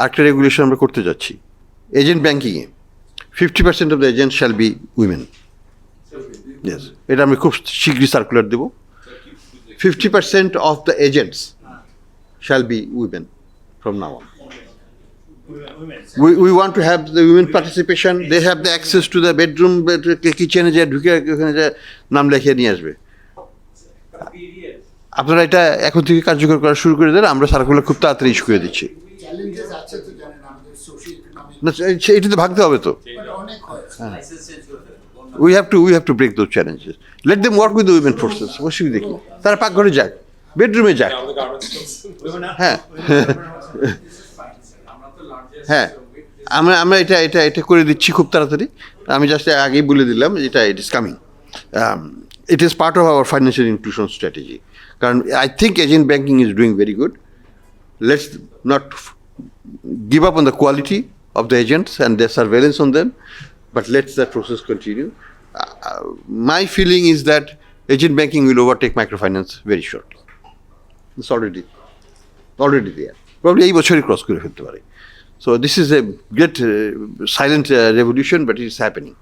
আরেকটা রেগুলেশন আমরা করতে যাচ্ছি। Agent ব্যাঙ্কিংয়ে fifty percent of the agent shall be women yes এটা আমি খুব শীঘ্রই সার্কুলার দেবো। Fifty percent of the agents shall be women from now on we, we want to have the women participation they have the access to the bedroom কিচেনে যে ঢুকে ওখানে যে নাম লেখে নিয়ে আসবে। আপনারা এটা এখন থেকে কার্যকর করা শুরু করে দেন আমরা সার্কুলার খুব তাড়াতাড়ি ইস্যু করে দিচ্ছি। চ্যালেঞ্জেস আছে তো জানেন আমাদের সোশিও ইকোনমিক না, সে- এটাতে ভাগতে হবে তো। অনেক হয়েছে। We have to we have to break those challenges let them work with women forces অসুবিধা কি তারা পাকঘরে যাক বেডরুমে যাক। হ্যাঁ। হ্যাঁ। আমরা আমরা এটা এটা এটা করে দিচ্ছি খুব তাড়াতাড়ি। আমি জাস্ট আগেই বলে দিলাম এটা it is coming it is part of our financial inclusion strategy কারণ I think agent banking is doing very good let's f- give up on the quality of the agents and their surveillance on them, but let that process continue. Uh, uh, my feeling is that agent banking will overtake microfinance very shortly. It's already already there. Probably এই বছরই cross করে ফেলতে পারে So this is a great uh, silent uh, revolution, but it's happening.